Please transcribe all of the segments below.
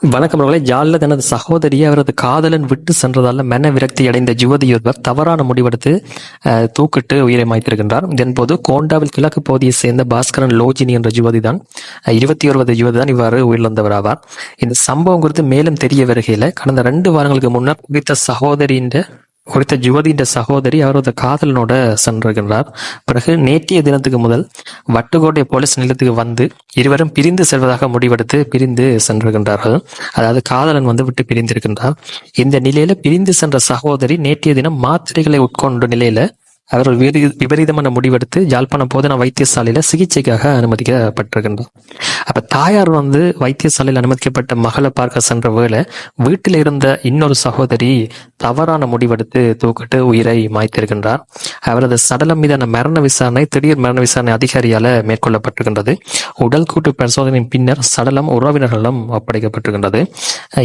வணக்கம் அவர்களே. ஜாலில் தனது சகோதரியை அவரது காதலன் விட்டு சென்றதால மன விரக்தி அடைந்த யுவதியொருவர் தவறான முடிவெடுத்து தூக்கிட்டு உயிரை மாய்த்திருக்கின்றார். இதன்போது கோண்டாவில் கிழக்கு பகுதியை சேர்ந்த பாஸ்கரன் லோஜினி என்ற யுவதி தான் இருபத்தி ஒருவது யுவதி தான் இவ்வாறு உயிரிழந்தவர் ஆவார் இந்த சம்பவம் குறித்து மேலும் தெரிய வருகையில் கடந்த ரெண்டு வாரங்களுக்கு முன்னர் குறித்த சகோதரியின் குறித்த யுவதியின் சகோதரி அவரது காதலனோட சென்றிருக்கின்றார். பிறகு நேற்றைய தினத்துக்கு முதல் வட்டுக்கோட்டை போலீஸ் நிலையத்துக்கு வந்து இருவரும் பிரிந்து செல்வதாக முடிவெடுத்து பிரிந்து சென்றிருக்கின்றார்கள். அதாவது காதலன் வந்து விட்டு பிரிந்திருக்கின்றார். இந்த நிலையில பிரிந்து சென்ற சகோதரி நேற்றைய தினம் மாத்திரைகளை உட்கொண்ட நிலையில அவர்கள் விபரீ- விபரீதமான முடிவெடுத்து யாழ்ப்பாணம் போதனா வைத்தியசாலையில சிகிச்சைக்காக அனுமதிக்கப்பட்டிருக்கின்றார். அப்ப தாயார் வந்து வைத்தியசாலையில் அனுமதிக்கப்பட்ட மகளை பார்க்க சென்ற வேளை வீட்டில் இருந்த இன்னொரு சகோதரி தவறான முடிவெடுத்து தூக்கிட்டு உயிரை மாய்த்திருக்கின்றார். அவரது சடலம் மீதான மரண விசாரணை திடீர் மரண விசாரணை அதிகாரியால மேற்கொள்ளப்பட்டிருக்கின்றது. உடல் கூட்டு பரிசோதனையின் பின்னர் சடலம் உறவினர்களிடம் ஒப்படைக்கப்பட்டிருக்கின்றது.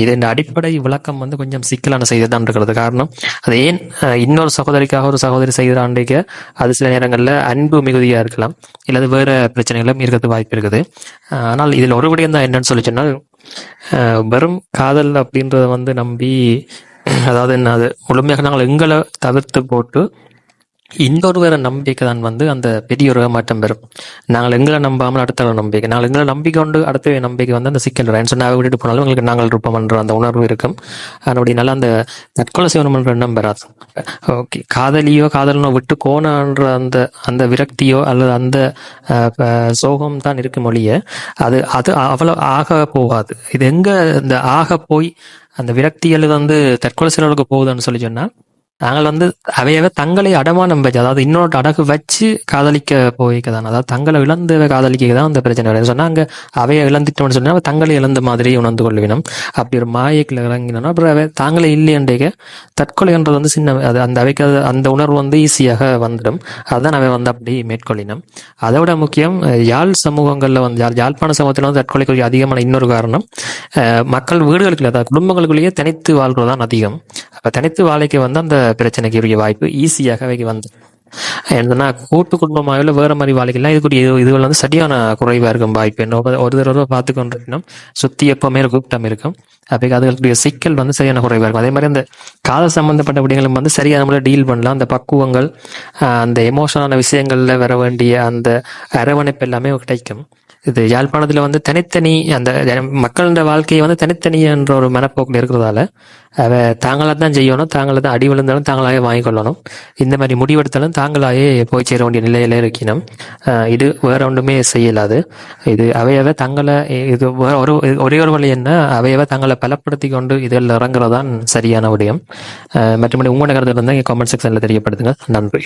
இதன் அடிப்படை விளக்கம் வந்து கொஞ்சம் சிக்கலான செய்தி தான் இருக்கிறது. காரணம் அது ஏன் இன்னொரு சகோதரிக்காக ஒரு சகோதரி செய்கிறாண்டிக்க அது சில நேரங்களில் அன்பு மிகுதியாக இருக்கலாம். இல்லது வேற பிரச்சனைகளும் இருக்கிறது வாய்ப்பு இருக்குது. ஆனால் இதில் ஒரு விடயம் தான் என்னன்னு சொல்லி சொன்னால் அஹ், வெறும் காதல் அப்படின்றத வந்து நம்பி அதாவது என்ன அது முழுமையாக நாங்கள் எங்களை தவிர்த்து போட்டு இன்னொருவரை நம்பிக்கை தான் வந்து அந்த பெரிய ஒரு ஏமாற்றம் பெறும். நாங்கள் எங்களை நம்பாமல் அடுத்த நம்பிக்கை. நாங்கள் எங்களை நம்பிக்கை கொண்டு அடுத்த நம்பிக்கை வந்து அந்த சிக்கல் வரும். சொன்னாங்க விட்டுட்டு போனாலும் எங்களுக்கு நாங்கள் இருப்போம் என்ற அந்த உணர்வு இருக்கும். அப்படினால அந்த தற்கொலை செய்யணும் என்ற எண்ணம் பெறாது ஓகே. காதலியோ காதலனோ விட்டு கோணன்ற அந்த அந்த விரக்தியோ அல்லது அந்த சோகம் தான் இருக்கும் மொழிய அது அது அவ்வளவு ஆக போகாது. இது எங்க இந்த ஆக போய் அந்த விரக்தி அல்லது வந்து தற்கொலை செய்யறவர்களுக்கு போகுதுன்னு சொல்லி சொன்னால் நாங்கள் வந்து அவையவை தங்களை அடமானம் வச்சு அதாவது இன்னொரு அடகு வச்சு காதலிக்க போய்க்க தான் அதாவது தங்களை இழந்து காதலிக்க தான் அந்த பிரச்சனை வருது. சொன்னா அங்கே அவையை இழந்துட்டோம்னு சொன்னா தங்களை இழந்த மாதிரி உணர்ந்து கொள்வினம். அப்படி ஒரு மாயக்கில் இறங்கினோம்னா அப்புறம் அவை தாங்களே இல்லையன்றே தற்கொலைன்றது வந்து சின்ன அது அந்த அவைக்கு அது- அந்த உணர்வு வந்து ஈஸியாக வந்துடும். அதான் அவை வந்து அப்படி மேற்கொள்ளினோம். அதை விட முக்கியம் யாழ் சமூகங்களில் வந்து யாழ் யாழ்ப்பாண சமூகத்தில் வந்து தற்கொலைக்கு அதிகமான இன்னொரு காரணம் மக்கள் வீடுகளுக்குள்ள அதாவது குடும்பங்களுக்குள்ளேயே தனித்து வாழ்றதுதான் அதிகம். அப்ப தனித்து வாழைக்கு வந்து அந்த பிரச்சனைக்குரிய வாய்ப்பு ஈஸியாகவே வந்து என்னன்னா கூட்டு குடும்பமாக இல்லை வேற மாதிரி வாழைகள்லாம் இதுக்குரிய இது வந்து சரியான குறைவா இருக்கும் வாய்ப்பு. என்ன ஒரு- தடவை பார்த்து கொண்டிருக்கணும். சுத்தி எப்பவுமே கூப்பிட்டம் இருக்கும். அப்போ அதுகளுடைய சிக்கல் வந்து சரியான குறைவா இருக்கும். அதே மாதிரி அந்த கால சம்பந்தப்பட்ட விடயங்களும் வந்து சரியான முறையில் டீல் பண்ணலாம். அந்த பக்குவங்கள் அந்த எமோஷனான விஷயங்கள்ல வர வேண்டிய அந்த அரவணைப்பு எல்லாமே கிடைக்கும். இது யாழ்ப்பாணத்துல வந்து தனித்தனி அந்த மக்களோட வாழ்க்கையை வந்து தனித்தனி என்ற ஒரு மனப்போக்கில் இருக்கிறதால அவ தாங்களாக தான் செய்யணும். தாங்களா தான் அடி விழுந்தாலும் தாங்களாகவே வாங்கிக்கொள்ளணும் இந்த மாதிரி முடிவெடுத்தாலும் தாங்களாகவே போய் சேர வேண்டிய நிலையில இருக்கணும். இது வேற ஒன்றுமே செய்யலாது. இது அவையவை தங்களை இது வேற ஒரு ஒரே ஒரு வழி என்ன? அவையவை தங்களை பலப்படுத்தி கொண்டு இதில் இறங்குறதான் சரியான விடயம். மற்றபடி உங்களோட கருத்து இருந்தால் கமெண்ட் செக்ஷனில் தெரியப்படுத்துங்க. நன்றி.